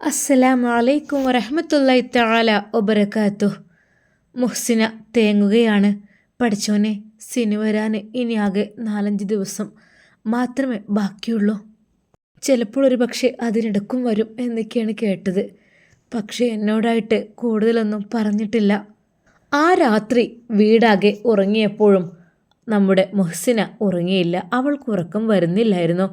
അസ്സലാമു അലൈക്കും വറഹമത്തല്ലായി തആല ഒബരക്കാത്തു മുഹ്സിന തേങ്ങുകയാണ്. പഠിച്ചോനെ സിനി വരാൻ ഇനി ആകെ നാലഞ്ച് ദിവസം മാത്രമേ ബാക്കിയുള്ളൂ. ചിലപ്പോൾ ഒരു പക്ഷേ അതിനിടക്കും വരും എന്നൊക്കെയാണ് കേട്ടത്. പക്ഷേ എന്നോടായിട്ട് കൂടുതലൊന്നും പറഞ്ഞിട്ടില്ല. ആ രാത്രി വീടാകെ ഉറങ്ങിയപ്പോഴും നമ്മുടെ മുഹ്സിന ഉറങ്ങിയില്ല. അവൾക്ക് ഉറക്കം വരുന്നില്ലായിരുന്നു.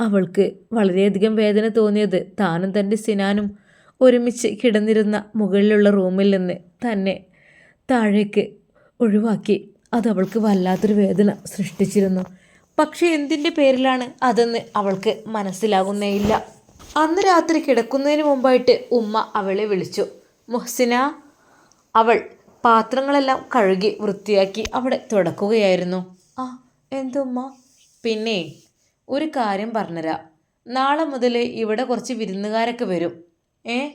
അവൾക്ക് വളരെയധികം വേദന തോന്നിയത് താനും തന്റെ സിനാനും ഒരുമിച്ച് കിടന്നിരുന്ന മുകളിലുള്ള റൂമിൽ നിന്ന് തന്നെ താഴേക്ക് ഒഴിവാക്കി. അത് അവൾക്ക് വല്ലാത്തൊരു വേദന സൃഷ്ടിച്ചിരുന്നു. പക്ഷേ എന്തിന്റെ പേരിലാണ് അതെന്ന് അവൾക്ക് മനസ്സിലാകുന്നേയില്ല. അന്ന് രാത്രി കിടക്കുന്നതിന് മുമ്പായിട്ട് ഉമ്മ അവളെ വിളിച്ചു. മുഹ്സിന അവൾ പാത്രങ്ങളെല്ലാം കഴുകി വൃത്തിയാക്കി അവിടെ തുടക്കുകയായിരുന്നു. ആ എന്തുമ്മ? പിന്നെ ഒരു കാര്യം പറഞ്ഞുതരാം. നാളെ മുതൽ ഇവിടെ കുറച്ച് വിരുന്നുകാരൊക്കെ വരും. ഏ?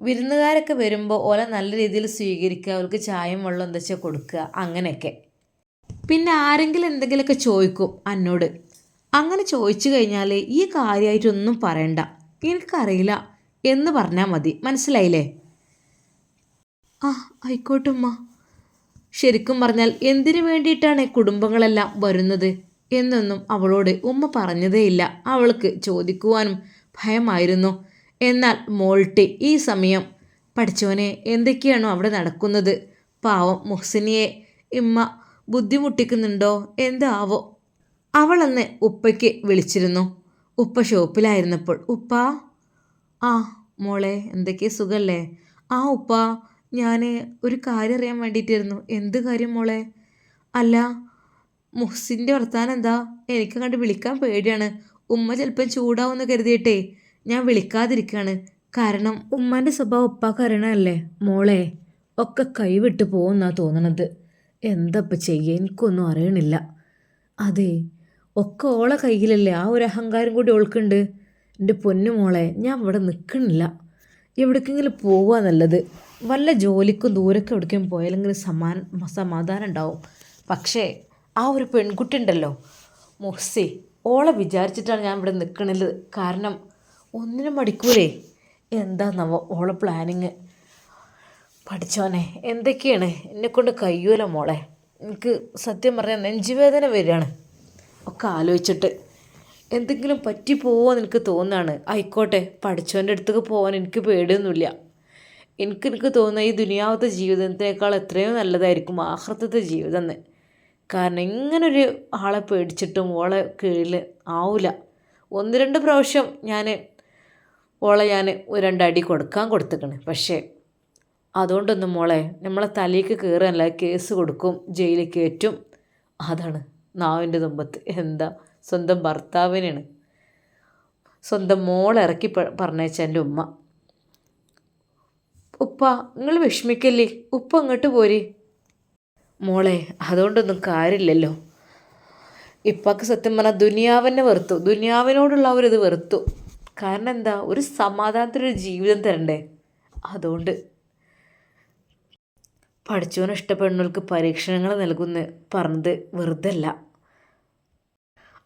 വിരുന്നുകാരൊക്കെ വരുമ്പോൾ ഓല നല്ല രീതിയിൽ സ്വീകരിക്കുക അവർക്ക് ചായയും വെള്ളം എന്താ വെച്ചാൽ കൊടുക്കുക അങ്ങനെയൊക്കെ. പിന്നെ ആരെങ്കിലും എന്തെങ്കിലുമൊക്കെ ചോദിക്കും എന്നോട് അങ്ങനെ ചോദിച്ചു കഴിഞ്ഞാൽ ഈ കാര്യമായിട്ടൊന്നും പറയണ്ട. എനിക്കറിയില്ല എന്ന് പറഞ്ഞാൽ മതി. മനസ്സിലായില്ലേ? ആ ആയിക്കോട്ടുമ്മ ശരിക്കും പറഞ്ഞാൽ എന്തിനു വേണ്ടിയിട്ടാണ് കുടുംബങ്ങളെല്ലാം വരുന്നത്? എന്നൊന്നും അവളോട് ഉമ്മ പറഞ്ഞതേയില്ല. അവൾക്ക് ചോദിക്കുവാനും ഭയമായിരുന്നു. എന്നാൽ മോൾട്ടി ഈ സമയം പഠിച്ചവനെ എന്തൊക്കെയാണോ അവിടെ നടക്കുന്നത്? പാവം മുഹ്സിനിയെ. ഇമ്മ ബുദ്ധിമുട്ടിക്കുന്നുണ്ടോ? എന്താവോ? അവളന്ന് ഉപ്പയ്ക്ക് വിളിച്ചിരുന്നു. ഉപ്പ ഷോപ്പിലായിരുന്നപ്പോൾ ഉപ്പ ആ മോളെ എന്തൊക്കെ സുഖല്ലേ? ആ ഉപ്പ ഞാൻ ഒരു കാര്യം അറിയാൻ വേണ്ടിയിട്ടായിരുന്നു. എന്ത് കാര്യം മോളെ? അല്ല മുഹ്സിന്റെ വർത്താനം എന്താ? എനിക്ക് കണ്ട് വിളിക്കാൻ പേടിയാണ്. ഉമ്മ ചിലപ്പം ചൂടാവുമെന്ന് കരുതിയിട്ടേ ഞാൻ വിളിക്കാതിരിക്കുകയാണ് കാരണം ഉമ്മാന്റെ സ്വഭാവം ഉപ്പാക്ക് അറിയണമല്ലേ മോളെ? ഒക്കെ കൈവിട്ട് പോകുന്നാ തോന്നണത്. എന്തപ്പം ചെയ്യുക എനിക്കൊന്നും അറിയണില്ല. അതെ ഒക്കെ ഓളെ കയ്യിലല്ലേ. ആ ഒരു അഹങ്കാരം കൂടി ഓൾക്കുണ്ട്. എന്റെ പൊന്നു മോളെ ഞാൻ ഇവിടെ നിൽക്കണില്ല എവിടേക്കെങ്കിലും പോവുക നല്ലത്. വല്ല ജോലിക്കും ദൂരൊക്കെ എവിടേക്കും പോയാലെങ്കിലും സമാ സമാധാനം ഉണ്ടാവും. പക്ഷേ ആ ഒരു പെൺകുട്ടി ഉണ്ടല്ലോ മുഹ്സി ഓളെ വിചാരിച്ചിട്ടാണ് ഞാൻ ഇവിടെ നിൽക്കണത് കാരണം ഒന്നിനും മടിക്കൂലേ. എന്താണെന്നവോ ഓളെ പ്ലാനിങ് പഠിച്ചോനെ എന്തൊക്കെയാണ്? എന്നെക്കൊണ്ട് കഴിയൂല മോളെ. എനിക്ക് സത്യം പറഞ്ഞാൽ നെഞ്ചുവേദന വരികയാണ്. ഒക്കെ ആലോചിച്ചിട്ട് എന്തെങ്കിലും പറ്റിപ്പോവോ എനിക്ക് തോന്നുകയാണ് ആയിക്കോട്ടെ പഠിച്ചവന്റെ അടുത്തേക്ക് പോകാൻ എനിക്ക് പേടിയൊന്നുമില്ല. എനിക്ക് എനിക്ക് തോന്നുന്ന ഈ ദുനിയാവത്തെ ജീവിതത്തിനേക്കാൾ എത്രയോ നല്ലതായിരിക്കും ആഹ്റത്തത്തെ ജീവിതം എന്ന്. കാരണം ഇങ്ങനൊരു ആളെ പേടിച്ചിട്ടും ഓളെ കീഴിൽ ആവില്ല ഒന്ന് രണ്ട് പ്രാവശ്യം ഞാൻ ഓളെ ഞാൻ ഒരു രണ്ടടി കൊടുക്കാൻ കൊടുത്തിട്ടുണ്ട് പക്ഷേ അതുകൊണ്ടൊന്നും മോളെ നമ്മളെ തലേക്ക് കയറല്ല കേസ് കൊടുക്കും ജയിലിൽ കയറ്റും. അതാണ് നാവിന്റെ തുമ്പത്ത്. എന്താ? സ്വന്തം ഭർത്താവിനാണ് സ്വന്തം മോളിറക്കി പറഞ്ഞയച്ച എന്റെ ഉമ്മ. ഉപ്പ നിങ്ങൾ വിഷമിക്കല്ലേ? ഉപ്പ അങ്ങോട്ട് പോരി. മോളെ അതുകൊണ്ടൊന്നും കാര്യമില്ലല്ലോ. ഇപ്പൊക്കെ സത്യം പറഞ്ഞാൽ ദുനിയാവിനെ വെറുത്തു. ദുനിയാവിനോടുള്ള അവരിത് വെറുത്തു. കാരണം എന്താ? ഒരു സമാധാനത്തിലൊരു ജീവിതം തരണ്ടേ? അതുകൊണ്ട്. പഠിച്ചവന് ഇഷ്ടപ്പെടുന്നവർക്ക് പരീക്ഷണങ്ങൾ നൽകുന്ന പറഞ്ഞത് വെറുതല്ല.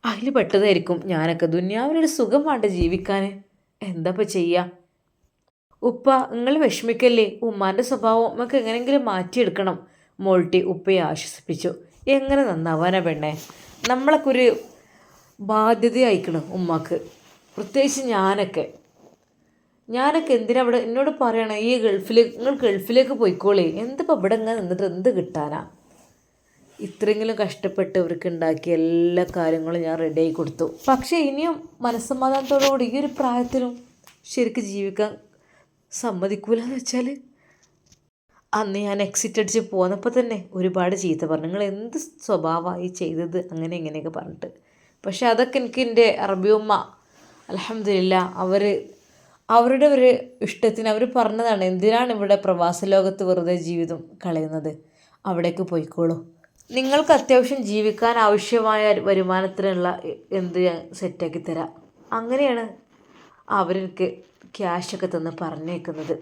അതിൽ പെട്ടതായിരിക്കും ഞാനൊക്കെ. ദുനിയാവിനൊരു സുഖം വേണ്ട ജീവിക്കാൻ എന്താ ഇപ്പം ചെയ്യുക ഉപ്പ നിങ്ങൾ വിഷമിക്കല്ലേ? ഉമ്മാന്റെ സ്വഭാവം നമുക്ക് എങ്ങനെയെങ്കിലും മാറ്റിയെടുക്കണം. മോൾട്ടി ഉപ്പയെ ആശ്വസിപ്പിച്ചു. എങ്ങനെ നന്നാവാനാ പെണ്ണേ? നമ്മളൊക്കെ ഒരു ബാധ്യത അയക്കണം ഉമ്മക്ക്. പ്രത്യേകിച്ച് ഞാനൊക്കെ. ഞാനൊക്കെ എന്തിനാ അവിടെ എന്നോട് പറയണേ? ഈ ഗൾഫിലേക്ക് നിങ്ങൾ ഗൾഫിലേക്ക് പോയിക്കോളേ. എന്തിപ്പോൾ ഇവിടെ ഇങ്ങനെ നിന്നിട്ട് എന്ത് കിട്ടാനാ? ഇത്രയെങ്കിലും കഷ്ടപ്പെട്ട് ഇവർക്ക് ഉണ്ടാക്കിയ എല്ലാ കാര്യങ്ങളും ഞാൻ റെഡി ആയി കൊടുത്തു. പക്ഷേ ഇനിയും മനസ്സമാധാനത്തോടുകൂടി ഈ ഒരു പ്രായത്തിലും ശരിക്കും ജീവിക്കാൻ സമ്മതിക്കൂലെന്ന് വെച്ചാൽ അന്ന് ഞാൻ എക്സിറ്റ് അടിച്ച് പോന്നപ്പോൾ തന്നെ ഒരുപാട് ചീത്ത പറഞ്ഞു. നിങ്ങൾ എന്ത് സ്വഭാവമായി ചെയ്തത്? അങ്ങനെ ഇങ്ങനെയൊക്കെ പറഞ്ഞിട്ട്. പക്ഷേ അതൊക്കെ എനിക്ക് എന്റെ അറബിയമ്മ അലഹമില്ല അവർ അവരുടെ ഒരു ഇഷ്ടത്തിന് അവർ പറഞ്ഞതാണ് എന്തിനാണ് ഇവിടെ പ്രവാസ ലോകത്ത് വെറുതെ ജീവിതം കളയുന്നത്? അവിടേക്ക് പോയിക്കോളൂ. നിങ്ങൾക്ക് അത്യാവശ്യം ജീവിക്കാൻ ആവശ്യമായ വരുമാനത്തിനുള്ള എന്ത് ഞാൻ സെറ്റാക്കി തരാം. അങ്ങനെയാണ് അവരെനിക്ക് ക്യാഷൊക്കെ തന്ന് പറഞ്ഞേക്കുന്നത്.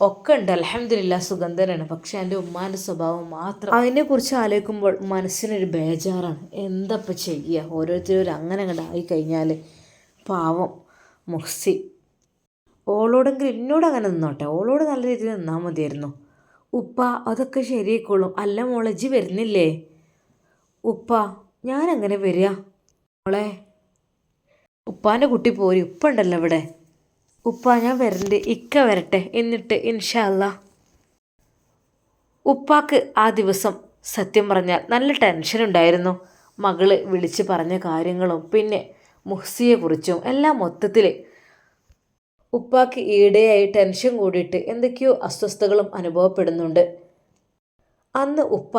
ഒക്കെ ഉണ്ട്. അലഹമില്ല സുഗന്ധനാണ്. പക്ഷെ എന്റെ ഉമ്മാന്റെ സ്വഭാവം മാത്രം അതിനെക്കുറിച്ച് ആലോചിക്കുമ്പോൾ മനസ്സിനൊരു ബേജാറാണ്. എന്തപ്പം ചെയ്യുക ഓരോരുത്തരും അങ്ങനെ അങ്ങോട്ട് ആയിക്കഴിഞ്ഞാൽ പാവം മുഹ്സി. ഓളോടെങ്കിലും എന്നോട് അങ്ങനെ നിന്നോട്ടെ? ഓളോട് നല്ല രീതിയിൽ നിന്നാൽ മതിയായിരുന്നു. ഉപ്പ അതൊക്കെ ശരിയായിക്കോളും. അല്ല മോളജി വരുന്നില്ലേ? ഉപ്പ ഞാൻ എങ്ങനെ വരിക മോളെ ഉപ്പാന്റെ കുട്ടി പോരി. ഉപ്പ ഉണ്ടല്ലോ ഇവിടെ. ഉപ്പ ഞാൻ വരണ്ട്. ഇക്ക വരട്ടെ. എന്നിട്ട് ഇൻഷല്ല ഉപ്പാക്ക് ആ ദിവസം സത്യം പറഞ്ഞാൽ നല്ല ടെൻഷൻ ഉണ്ടായിരുന്നു. മകൾ വിളിച്ച് പറഞ്ഞ കാര്യങ്ങളും പിന്നെ മുഹ്സിയെക്കുറിച്ചും എല്ലാം മൊത്തത്തിൽ ഉപ്പാക്ക് ഈടെയായി ടെൻഷൻ കൂടിയിട്ട് എന്തൊക്കെയോ അസ്വസ്ഥതകളും അനുഭവപ്പെടുന്നുണ്ട്. അന്ന് ഉപ്പ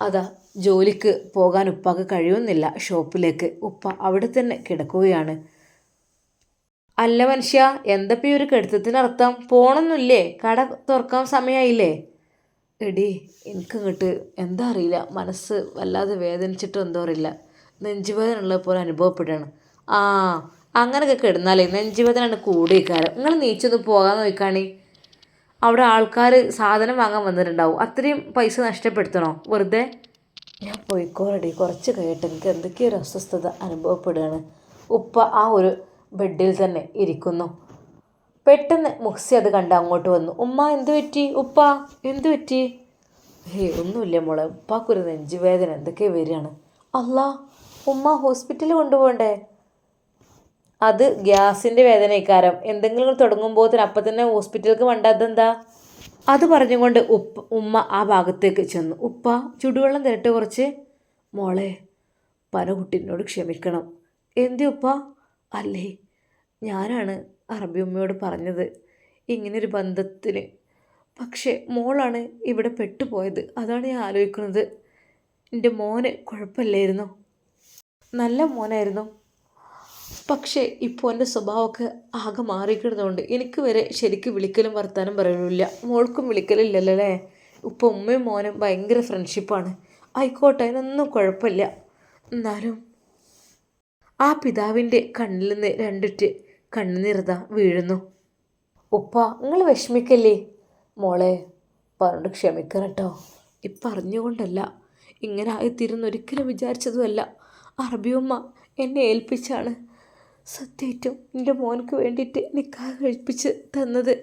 അതാ ജോലിക്ക് പോകാൻ ഉപ്പാക്ക് കഴിയുന്നില്ല. ഷോപ്പിലേക്ക്. ഉപ്പ അവിടെ തന്നെ കിടക്കുകയാണ്. അല്ല മനുഷ്യ എന്തപ്പോ ഒരു കെടുത്തത്തിനർത്ഥം? പോണൊന്നുമില്ലേ കട തുറക്കാൻ സമയമായില്ലേ എടി എനിക്ക് എനിക്കങ്ങോട്ട് എന്താ അറിയില്ല. മനസ്സ് വല്ലാതെ വേദനിച്ചിട്ടും എന്തോ അറിയില്ല. നെഞ്ചുവേദന ഉള്ളത് പോലെ അനുഭവപ്പെടുകയാണ്. ആ അങ്ങനെയൊക്കെ കിടന്നാലേ നെഞ്ചുവേദന കൂടിയേക്കാരം. നിങ്ങൾ നീച്ചൊന്ന് പോകാൻ നോക്കാണി. അവിടെ ആൾക്കാർ സാധനം വാങ്ങാൻ വന്നിട്ടുണ്ടാവും. അത്രയും പൈസ നഷ്ടപ്പെടുത്തണോ? വെറുതെ? ഞാൻ പോയിക്കോളടി. കുറച്ച് കഴിയട്ടെ എനിക്ക് എന്തൊക്കെയൊരു അസ്വസ്ഥത അനുഭവപ്പെടുകയാണ്. ഉപ്പ ആ ഒരു ബെഡിൽ തന്നെ ഇരിക്കുന്നു. പെട്ടെന്ന് മുഹ്സി അത് കണ്ട് അങ്ങോട്ട് വന്നു. ഉമ്മ എന്ത് പറ്റി? ഉപ്പ എന്ത് പറ്റി? ഹേ ഒന്നുമില്ല മോളെ. ഉപ്പാക്കൊരു നെഞ്ചുവേദന. എന്തൊക്കെ വരികയാണ്? അല്ല ഉമ്മ ഹോസ്പിറ്റലിൽ കൊണ്ടുപോകണ്ടേ? അത് ഗ്യാസിന്റെ വേദനയ്ക്കാരം. എന്തെങ്കിലും തുടങ്ങുമ്പോൾ അപ്പം തന്നെ ഹോസ്പിറ്റലിലേക്ക് വേണ്ട അതെന്താ? അത് പറഞ്ഞുകൊണ്ട് ഉപ്പ ഉമ്മ ആ ഭാഗത്തേക്ക് ചെന്നു. ഉപ്പ ചുടുവെള്ളം തരട്ടെ കുറച്ച്? മോളെ പല കുട്ടീനോട് ക്ഷമിക്കണം. എന്തി ഉപ്പ? അല്ലേ? ഞാനാണ് അറബി ഉമ്മയോട് പറഞ്ഞത്. ഇങ്ങനൊരു ബന്ധത്തിന്. പക്ഷേ മോളാണ് ഇവിടെ പെട്ടുപോയത്. അതാണ് ഞാൻ ആലോചിക്കുന്നത്. എന്റെ മോന് കുഴപ്പമില്ലായിരുന്നു? നല്ല മോനായിരുന്നു. പക്ഷേ ഇപ്പോൾ എന്റെ സ്വഭാവമൊക്കെ ആകെ മാറിക്കിടുന്നതുകൊണ്ട് എനിക്ക് വരെ ശരിക്കും വിളിക്കലും വർത്താനം പറയുന്നില്ല മോൾക്കും വിളിക്കലില്ലല്ലോ ഇപ്പോൾ ഉമ്മയും മോനും ഭയങ്കര ഫ്രണ്ട്ഷിപ്പാണ് ആയിക്കോട്ടെ അതിനൊന്നും കുഴപ്പമില്ല. എന്നാലും ആ പിതാവിന്റെ കണ്ണിൽ നിന്ന് രണ്ടിട്ട് കണ്ണുനീർത വീഴുന്നു. ഉപ്പ നിങ്ങൾ വിഷമിക്കല്ലേ? മോളെ പറഞ്ഞിട്ട് ക്ഷമിക്കണം കേട്ടോ ഇപ്പറിഞ്ഞുകൊണ്ടല്ല ഇങ്ങനെ ആയിത്തീരുന്ന ഒരിക്കലും വിചാരിച്ചതുമല്ല. അറബിയമ്മ എന്നെ ഏൽപ്പിച്ചാണ് സത്യേറ്റവും എന്റെ മോനക്ക് വേണ്ടിയിട്ട് നിക്കാഹ് കഴിപ്പിച്ച് തന്നത്.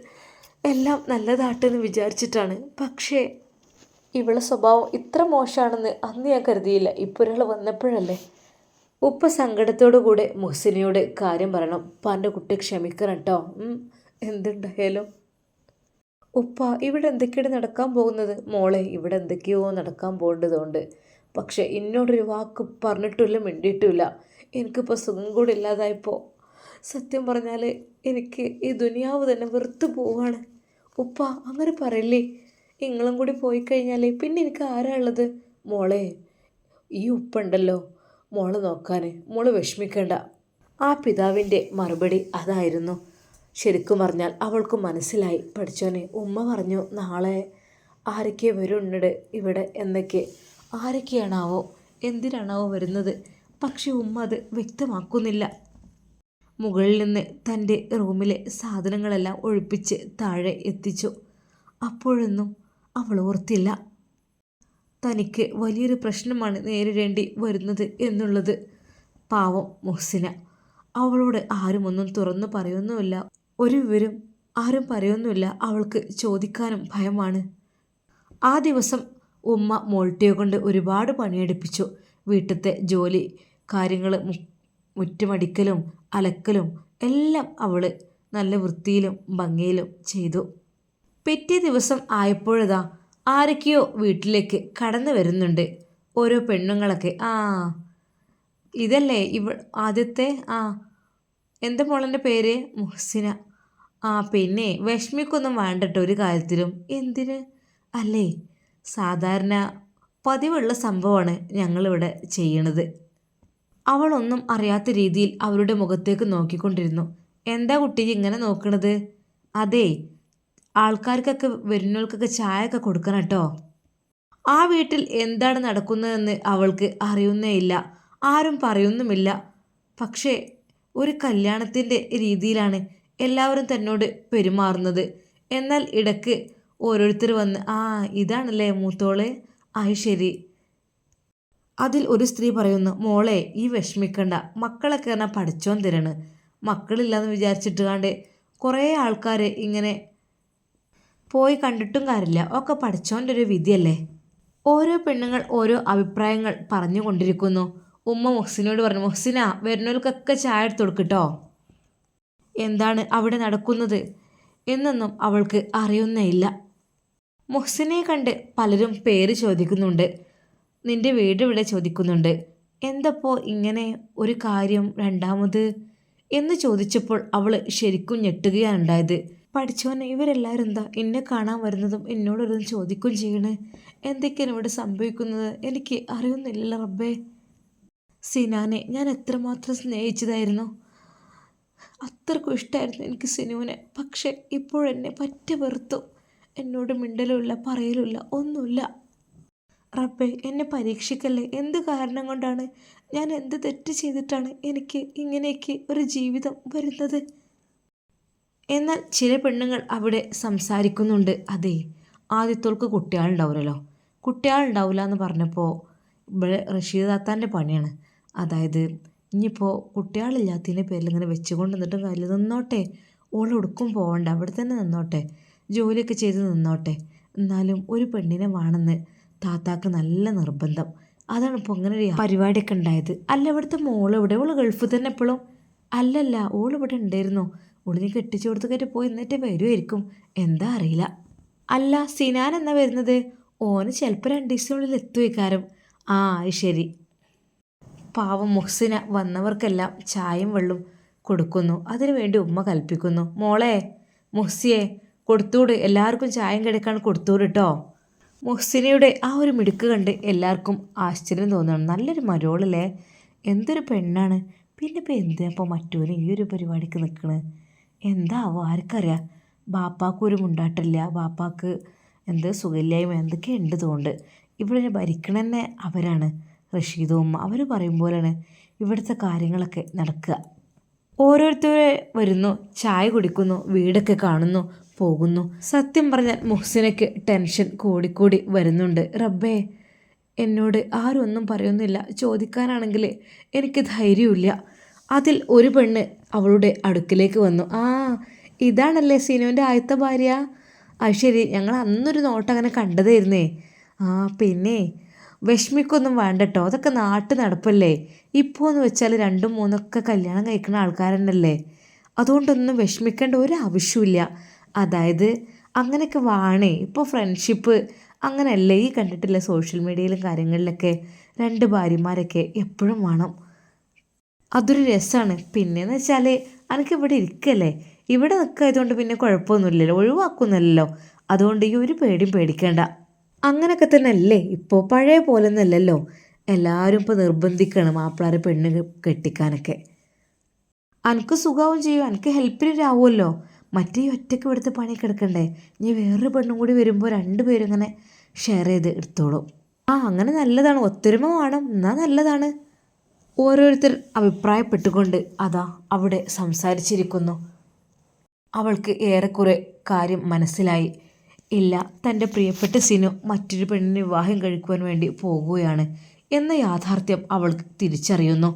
എല്ലാം നല്ലതാട്ടെന്ന് വിചാരിച്ചിട്ടാണ്. പക്ഷേ ഇവളെ സ്വഭാവം ഇത്ര മോശമാണെന്ന് അന്ന് ഞാൻ കരുതിയില്ല. ഇപ്പോൾ ഒരാൾ വന്നപ്പോഴല്ലേ ഉപ്പ സങ്കടത്തോടു കൂടെ മുഹസിനയോട് കാര്യം പറയണം. ഉപ്പാന്റെ കുട്ടി ക്ഷമിക്കണം കേട്ടോ എന്തുണ്ടായാലും. ഉപ്പ ഇവിടെ എന്തൊക്കെയാണ് നടക്കാൻ പോകുന്നത്? മോളെ ഇവിടെ എന്തൊക്കെയോ നടക്കാൻ പോകേണ്ടതുകൊണ്ട് പക്ഷേ എന്നോടൊരു വാക്ക് പറഞ്ഞിട്ടില്ല മിണ്ടിയിട്ടില്ല എനിക്കിപ്പോൾ സുഖം കൂടി ഇല്ലാതായപ്പോൾ സത്യം പറഞ്ഞാൽ എനിക്ക് ഈ ദുനിയാവ് തന്നെ വെറുത്തു പോവാണ്. ഉപ്പ അങ്ങനെ പറയല്ലേ? നിങ്ങളും കൂടി പോയി കഴിഞ്ഞാൽ പിന്നെ എനിക്ക് ആരാ ഉള്ളത്? മോളെ ഈ ഉപ്പുണ്ടല്ലോ. മോളെ നോക്കാൻ മോൾ വിഷമിക്കേണ്ട. ആ പിതാവിന്റെ മറുപടി അതായിരുന്നു. ശരിക്കും പറഞ്ഞാൽ അവൾക്ക് മനസ്സിലായി. പഠിച്ചോനെ ഉമ്മ പറഞ്ഞു നാളെ ആരൊക്കെ വരുന്നുണ്ട് ഇവിടെ എന്നൊക്കെ. ആരൊക്കെയാണാവോ? എന്തിനാണാവോ വരുന്നത്? പക്ഷെ ഉമ്മ അത് വ്യക്തമാക്കുന്നില്ല. മുകളിൽ നിന്ന് തന്റെ റൂമിലെ സാധനങ്ങളെല്ലാം ഒഴിപ്പിച്ച് താഴെ എത്തിച്ചു. അപ്പോഴൊന്നും അവൾ ഓർത്തില്ല. തനിക്ക് വലിയൊരു പ്രശ്നമാണ് നേരിടേണ്ടി വരുന്നത് എന്നുള്ളത്. പാവം മുഹ്സിന. അവളോട് ആരും ഒന്നും തുറന്നു പറയുന്നുമില്ല. ഒരു വിവരം ആരും പറയുന്നുമില്ല. അവൾക്ക് ചോദിക്കാനും ഭയമാണ്. ആ ദിവസം ഉമ്മ മോൾട്ടിയെ കൊണ്ട് ഒരുപാട് പണിയെടുപ്പിച്ചു. വീട്ടിലത്തെ ജോലി കാര്യങ്ങൾ മുറ്റമടിക്കലും അലക്കലും എല്ലാം അവൾ നല്ല വൃത്തിയിലും ഭംഗിയിലും ചെയ്തു. പിറ്റേ ദിവസം ആയപ്പോഴതാ ആരൊക്കെയോ വീട്ടിലേക്ക് കടന്നു വരുന്നുണ്ട്. ഓരോ പെണ്ണുങ്ങളൊക്കെ. ആ ഇതല്ലേ ഇവ ആദ്യത്തെ? ആ എന്താ മോളന്റെ പേര്? മുഹസിന. ആ പിന്നെ വിഷമിക്കൊന്നും വേണ്ടട്ടോ ഒരു കാര്യത്തിലും. എന്തിന്? അല്ലേ സാധാരണ പതിവുള്ള സംഭവമാണ് ഞങ്ങളിവിടെ ചെയ്യണത്. അവളൊന്നും അറിയാത്ത രീതിയിൽ അവരുടെ മുഖത്തേക്ക് നോക്കിക്കൊണ്ടിരുന്നു. എന്താ കുട്ടി ഇങ്ങനെ നോക്കണത്? അതെ ആൾക്കാർക്കൊക്കെ വരുന്നവർക്കൊക്കെ ചായ ഒക്കെ കൊടുക്കണം കേട്ടോ. ആ വീട്ടിൽ എന്താണ് നടക്കുന്നതെന്ന് അവൾക്ക് അറിയുന്നേ ഇല്ല. ആരും പറയുന്നുമില്ല. പക്ഷേ ഒരു കല്യാണത്തിന്റെ രീതിയിലാണ് എല്ലാവരും തന്നോട് പെരുമാറുന്നത്. എന്നാൽ ഇടയ്ക്ക് ഓരോരുത്തർ വന്ന് ആ ഇതാണല്ലേ മൂത്തോൾ? ആയി ശരി. അതിൽ ഒരു സ്ത്രീ പറയുന്നു മോളെ ഈ വിഷമിക്കണ്ട. മക്കളൊക്കെ പറഞ്ഞാൽ പഠിച്ചോൻ തരാണ് മക്കളില്ലെന്ന് വിചാരിച്ചിട്ട് കാണ്ട് കുറേ ആൾക്കാർ ഇങ്ങനെ പോയി കണ്ടിട്ടും കാര്യമില്ല. ഒക്കെ പഠിച്ചോന്റെ ഒരു വിധിയല്ലേ? ഓരോ പെണ്ണുങ്ങൾ ഓരോ അഭിപ്രായങ്ങൾ പറഞ്ഞുകൊണ്ടിരിക്കുന്നു ഉമ്മ മുഹ്സിനോട് പറഞ്ഞു മുഹ്സിന വരുന്നവർക്കൊക്കെ ചായ എടുത്ത് കൊടുക്കട്ടോ എന്താണ് അവിടെ നടക്കുന്നത്? എന്നൊന്നും അവൾക്ക് അറിയുന്നേയില്ല മൊഹ്സിനെ കണ്ട് പലരും പേര് ചോദിക്കുന്നുണ്ട്. നിന്റെ വീട് ഇവിടെ? ചോദിക്കുന്നുണ്ട്. എന്തപ്പോ ഇങ്ങനെ ഒരു കാര്യം രണ്ടാമത്? എന്ന് ചോദിച്ചപ്പോൾ അവൾ ശരിക്കും ഞെട്ടുകയാണ് ഉണ്ടായത്. പഠിച്ചോനെ ഇവരെല്ലാവരും എന്താ എന്നെ കാണാൻ വരുന്നതും എന്നോടൊരു ചോദിക്കുകയും ചെയ്യണേ? എന്തൊക്കെയാണ് ഇവിടെ സംഭവിക്കുന്നത്? എനിക്ക് അറിയുന്നില്ല റബ്ബേ. സിനാനെ ഞാൻ എത്രമാത്രം സ്നേഹിച്ചതായിരുന്നു. അത്രക്കും ഇഷ്ടമായിരുന്നു എനിക്ക് സിനുവിനെ. പക്ഷെ ഇപ്പോഴെന്നെ പറ്റ വെറുത്തു. എന്നോട് മിണ്ടലുമില്ല പറയലുമില്ല ഒന്നുമില്ല. റബ്ബേ എന്നെ പരീക്ഷിക്കല്ലേ? എന്ത് കാരണം കൊണ്ടാണ്? ഞാൻ എന്ത് തെറ്റ് ചെയ്തിട്ടാണ് എനിക്ക് ഇങ്ങനെയൊക്കെ ഒരു ജീവിതം വരുന്നത്? എന്നാൽ ചില പെണ്ണുങ്ങൾ അവിടെ സംസാരിക്കുന്നുണ്ട്. അതെ ആദ്യത്തോൾക്ക് കുട്ടികളുണ്ടാവില്ലല്ലോ കുട്ടികളുണ്ടാവില്ല എന്ന് പറഞ്ഞപ്പോൾ ഇവിടെ റഷീദ് താത്താന്റെ പണിയാണ്. അതായത് ഇനിയിപ്പോൾ കുട്ടികളില്ലാത്തതിന്റെ പേരിൽ ഇങ്ങനെ വെച്ചുകൊണ്ട് നിന്നിട്ടും കാര്യമില്ല. നിന്നോട്ടെ ഓൾ ഒടുക്കും പോകണ്ട അവിടെ തന്നെ നിന്നോട്ടെ ജോലിയൊക്കെ ചെയ്ത് നിന്നോട്ടെ. എന്നാലും ഒരു പെണ്ണിനെ വേണമെന്ന് താത്താക്ക് നല്ല നിർബന്ധം. അതാണ് ഇപ്പോൾ അങ്ങനെ ഒരു പരിപാടിയൊക്കെ ഉണ്ടായത്. അല്ല ഇവിടുത്തെ മോൾ ഇവിടെ ഓൾ ഗൾഫിൽ തന്നെ എപ്പോഴും? അല്ലല്ല ഓൾ ഇവിടെ ഉണ്ടായിരുന്നു. ഓളിനെ കെട്ടിച്ചു കൊടുത്ത് കയറ്റി പോയി എന്നിട്ട് വരുമായിരിക്കും എന്താ അറിയില്ല. അല്ല സിനാൻ എന്നാ വരുന്നത്? ഓന് ചിലപ്പോൾ രണ്ട് ദിവസത്തിനുള്ളിൽ എത്തുവയ്ക്കാരം ആ ശരി. പാവം മുഹ്സിന വന്നവർക്കെല്ലാം ചായയും വെള്ളം കൊടുക്കുന്നു. അതിനു വേണ്ടി ഉമ്മ കൽപ്പിക്കുന്നു. മോളെ മുഹ്സിയെ കൊടുത്തൂട്. എല്ലാവർക്കും ചായം കിടക്കാൻ കൊടുത്തൂട് കേട്ടോ മുഹ്സിനയുടെ ആ ഒരു മിടുക്ക് കണ്ട് എല്ലാവർക്കും ആശ്ചര്യം തോന്നണം നല്ലൊരു മരോളല്ലേ? എന്തൊരു പെണ്ണാണ്. പിന്നെ ഇപ്പം എന്തിനപ്പോൾ മറ്റൊരു ഈ ഒരു പരിപാടിക്ക് നിൽക്കണ് എന്താവോ ആർക്കറിയാം? ബാപ്പാക്ക് ഒരു മുണ്ടാട്ടില്ല. ബാപ്പാക്ക് എന്ത് സുഖമില്ലായ്മ എന്തൊക്കെ ഉണ്ട് തോണ്ട്. ഇവിടെ ഭരിക്കണ തന്നെ അവരാണ്. റഷീദും അവർ പറയും പോലെയാണ് ഇവിടുത്തെ കാര്യങ്ങളൊക്കെ നടക്കുക. ഓരോരുത്തരെ വരുന്നു ചായ കുടിക്കുന്നു വീടൊക്കെ കാണുന്നു പോകുന്നു. സത്യം പറഞ്ഞാൽ മുഹ്സിനയ്ക്ക് ടെൻഷൻ കൂടിക്കൂടി വരുന്നുണ്ട്. റബ്ബേ എന്നോട് ആരും ഒന്നും പറയുന്നില്ല. ചോദിക്കാനാണെങ്കിൽ എനിക്ക് ധൈര്യമില്ല അതിൽ ഒരു പെണ്ണ് അവളുടെ അടുക്കിലേക്ക് വന്നു. ആ ഇതാണല്ലേ സിനുവിന്റെ ആദ്യത്തെ ഭാര്യ? അത് ശരി ഞങ്ങൾ അന്നൊരു നോട്ട് അങ്ങനെ കണ്ടതായിരുന്നേ. ആ പിന്നെ? വിഷമിക്കൊന്നും വേണ്ട കേട്ടോ അതൊക്കെ നാട്ടു നടപ്പല്ലേ? ഇപ്പോൾ എന്ന് വെച്ചാൽ രണ്ടും മൂന്നൊക്കെ കല്യാണം കഴിക്കുന്ന ആൾക്കാരെന്നല്ലേ? അതുകൊണ്ടൊന്നും വിഷമിക്കേണ്ട ഒരു ആവശ്യമില്ല അതായത് അങ്ങനെയൊക്കെ വാണേ ഇപ്പോൾ ഫ്രണ്ട്ഷിപ്പ് അങ്ങനെയല്ലേ? ഈ കണ്ടിട്ടില്ല സോഷ്യൽ മീഡിയയിലും കാര്യങ്ങളിലൊക്കെ രണ്ട് ഭാര്യമാരൊക്കെ എപ്പോഴും വേണം. അതൊരു രസമാണ് പിന്നെയെന്ന് വെച്ചാൽ എനിക്ക് ഇവിടെ ഇരിക്കല്ലേ? ഇവിടെ നിൽക്കായതുകൊണ്ട് പിന്നെ കുഴപ്പമൊന്നുമില്ലല്ലോ. ഒഴിവാക്കുന്നില്ലല്ലോ അതുകൊണ്ട് ഈ ഒരു പേടിയും പേടിക്കേണ്ട. അങ്ങനെയൊക്കെ തന്നെ അല്ലേ ഇപ്പോൾ പഴയ പോലെ ഒന്നല്ലല്ലോ എല്ലാവരും ഇപ്പോൾ നിർബന്ധിക്കണം മാപ്പിളാരെ പെണ്ണ് കെട്ടിക്കാനൊക്കെ. എനിക്ക് സുഖവും ചെയ്യും. എനിക്ക് ഹെൽപ്പിനൊരാവുമല്ലോ. മറ്റേ ഒറ്റയ്ക്ക് ഇവിടുത്തെ പണി കിടക്കണ്ടേ? ഇനി വേറൊരു പെണ്ണും കൂടി വരുമ്പോൾ രണ്ടുപേരും ഇങ്ങനെ ഷെയർ ചെയ്ത് എടുത്തോളും. ആ അങ്ങനെ നല്ലതാണ്. ഒത്തൊരുമ വേണം. എന്നാൽ നല്ലതാണ്. ഓരോരുത്തർ അഭിപ്രായപ്പെട്ടുകൊണ്ട് അതാ അവിടെ സംസാരിച്ചിരിക്കുന്നു. അവൾക്ക് ഏറെക്കുറെ കാര്യം മനസ്സിലായി. ഇല്ല തന്റെ പ്രിയപ്പെട്ട സിനു മറ്റൊരു പെണ്ണിനെ വിവാഹം കഴിക്കുവാൻ വേണ്ടി പോകുകയാണ് എന്ന യാഥാർത്ഥ്യം അവൾക്ക് തിരിച്ചറിയുന്നു.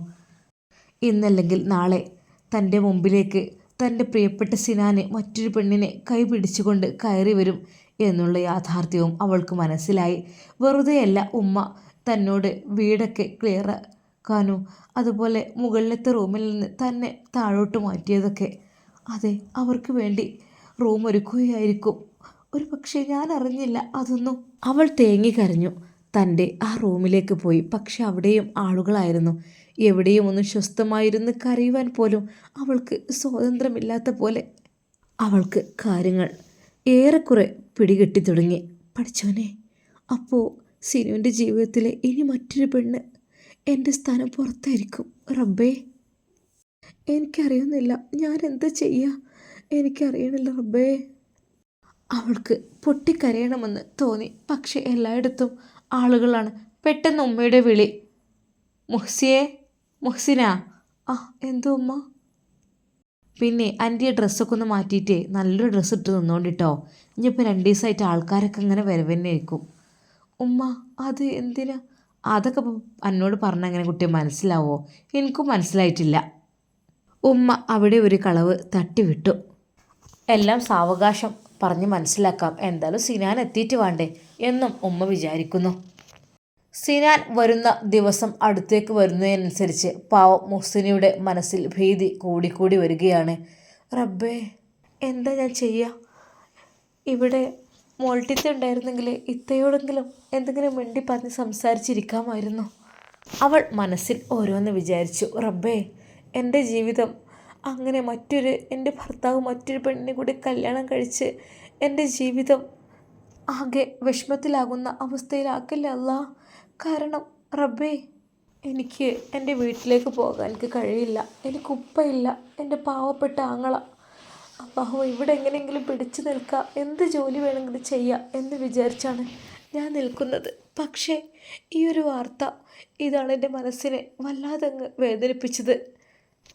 ഇന്നല്ലെങ്കിൽ നാളെ തന്റെ മുമ്പിലേക്ക് തന്റെ പ്രിയപ്പെട്ട സിനാനെ മറ്റൊരു പെണ്ണിനെ കൈ പിടിച്ചുകൊണ്ട് കയറി വരും എന്നുള്ള യാഥാർത്ഥ്യവും അവൾക്ക് മനസ്സിലായി. വെറുതെയല്ല ഉമ്മ തന്നോട് വീടൊക്കെ ക്ലിയർ ആക്കാനും അതുപോലെ മുകളിലത്തെ റൂമിൽ നിന്ന് തന്നെ താഴോട്ട് മാറ്റിയതൊക്കെ. അതെ അവർക്ക് വേണ്ടി റൂം ഒരുക്കുകയായിരിക്കും. ഒരു പക്ഷേ ഞാൻ അറിഞ്ഞില്ല അതൊന്നും. അവൾ തേങ്ങി കരഞ്ഞു. തന്റെ ആ റൂമിലേക്ക് പോയി. പക്ഷെ അവിടെയും ആളുകളായിരുന്നു. എവിടെയും ഒന്ന് സ്വസ്ഥമായിരുന്ന് കരയുവാൻ പോലും അവൾക്ക് സ്വാതന്ത്ര്യമില്ലാത്ത പോലെ അവൾക്ക് കാര്യങ്ങൾ ഏറെക്കുറെ പിടികെട്ടി തുടങ്ങി. പഠിച്ചോനെ അപ്പോൾ സിനുവിന്റെ ജീവിതത്തിലെ ഇനി മറ്റൊരു പെണ്ണ് എന്റെ സ്ഥാനം പുറത്തായിരിക്കും. റബ്ബേ എനിക്കറിയുന്നില്ല. ഞാൻ എന്താ ചെയ്യുക എനിക്കറിയണില്ല റബ്ബേ. അവൾക്ക് പൊട്ടിക്കരയണമെന്ന് തോന്നി. പക്ഷെ എല്ലായിടത്തും ആളുകളാണ്. പെട്ടെന്ന് ഉമ്മയുടെ വിളി. മുഹ്സിയെ മുഹ്സിന? ആ എന്തോ ഉമ്മ? പിന്നെ എന്റെ ഡ്രസ്സൊക്കെ ഒന്ന് മാറ്റിയിട്ടേ. നല്ലൊരു ഡ്രസ്സ് ഇട്ട് നിന്നോണ്ടിട്ടോ. ഇനിയിപ്പോൾ രണ്ട് ദിവസമായിട്ട് ആൾക്കാരൊക്കെ ഇങ്ങനെ വരവന്നെ ഇരിക്കും ഉമ്മ അത് എന്തിനാ? അതൊക്കെ എന്നോട് പറഞ്ഞങ്ങനെ കുട്ടിയെ മനസ്സിലാവോ? എനിക്കും മനസ്സിലായിട്ടില്ല. ഉമ്മ അവിടെ ഒരു കളവ് തട്ടിവിട്ടു. എല്ലാം സാവകാശം പറഞ്ഞ് മനസ്സിലാക്കാം. എന്തായാലും സിനാൻ എത്തിയിട്ട് വേണ്ടേ? എന്നും ഉമ്മ വിചാരിക്കുന്നു. സിനാൻ വരുന്ന ദിവസം അടുത്തേക്ക് വരുന്നതിനനുസരിച്ച് പാവം മുഹ്സിനിയുടെ മനസ്സിൽ ഭീതി കൂടിക്കൂടി വരികയാണ്. റബ്ബേ എന്താ ഞാൻ ചെയ്യുക ഇവിടെ മോൾട്ടിത്ത ഉണ്ടായിരുന്നെങ്കിൽ ഇത്തയോടെങ്കിലും എന്തെങ്കിലും മിണ്ടി പറഞ്ഞ് സംസാരിച്ചിരിക്കാമായിരുന്നു. അവൾ മനസ്സിൽ ഓരോന്ന് വിചാരിച്ചു. റബ്ബേ എന്റെ ജീവിതം അങ്ങനെ മറ്റൊരു എന്റെ ഭർത്താവ് മറ്റൊരു പെണ്ണിനെ കൂടി കല്യാണം കഴിച്ച് എന്റെ ജീവിതം ആകെ വിഷമത്തിലാകുന്ന അവസ്ഥയിലാക്കില്ല അല്ല? കാരണം റബ്ബേ എനിക്ക് എന്റെ വീട്ടിലേക്ക് പോകാൻ എനിക്ക് കഴിയില്ല. എനിക്ക് ഉപ്പയില്ല എന്റെ പാവപ്പെട്ട ആങ്ങള അള്ളാഹു ഇവിടെ എങ്ങനെയെങ്കിലും പിടിച്ചു നിൽക്കാം. എന്ത് ജോലി വേണമെങ്കിലും ചെയ്യാം എന്ന് വിചാരിച്ചാണ് ഞാൻ നിൽക്കുന്നത്. പക്ഷേ ഈ ഒരു വാർത്ത ഇതാണ് എന്റെ മനസ്സിനെ വല്ലാതെ അങ്ങ് വേദനിപ്പിച്ചത്.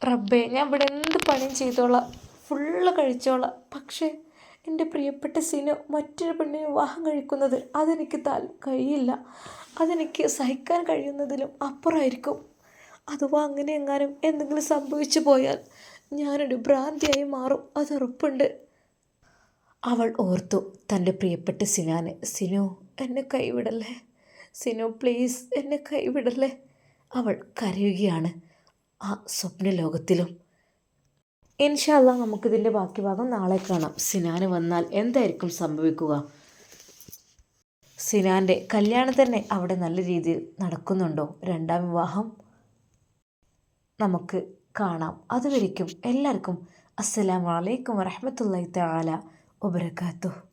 റബ്ബേ ഞാൻ ഇവിടെ എന്ത് പണിയും ചെയ്തോളാം. ഫുള്ള് കഴിച്ചോളാം. പക്ഷേ എന്റെ പ്രിയപ്പെട്ട സിനു മറ്റൊരു പെണ്ണിനെ വിവാഹം കഴിക്കുന്നത് അതെനിക്ക് താൽ കഴിയില്ല. അതെനിക്ക് സഹിക്കാൻ കഴിയുന്നതിലും അപ്പുറമായിരിക്കും. അഥവാ അങ്ങനെ എങ്ങാനും എന്തെങ്കിലും സംഭവിച്ചു പോയാൽ ഞാനൊരു ഭ്രാന്തിയായി മാറും. അതുറപ്പുണ്ട്. അവൾ ഓർത്തു തന്റെ പ്രിയപ്പെട്ട സിനാനെ സിനു എന്നെ കൈവിടല്ലേ? സിനു പ്ലീസ് എന്നെ കൈവിടല്ലേ? അവൾ കരയുകയാണ് ആ സ്വപ്ന ലോകത്തിലും ഇൻഷാല്ല നമുക്കിതിന്റെ ബാക്കി ഭാഗം നാളെ കാണാം. സിനാന് വന്നാൽ എന്തായിരിക്കും സംഭവിക്കുക? സിനാന്റെ കല്യാണം തന്നെ അവിടെ നല്ല രീതിയിൽ നടക്കുന്നുണ്ടോ? രണ്ടാം വിവാഹം? നമുക്ക് കാണാം. അതുവരേക്കും എല്ലാവർക്കും അസ്സലാമലൈക്കും വറഹമത്തല്ലാ തആല വബറകാതുഹു.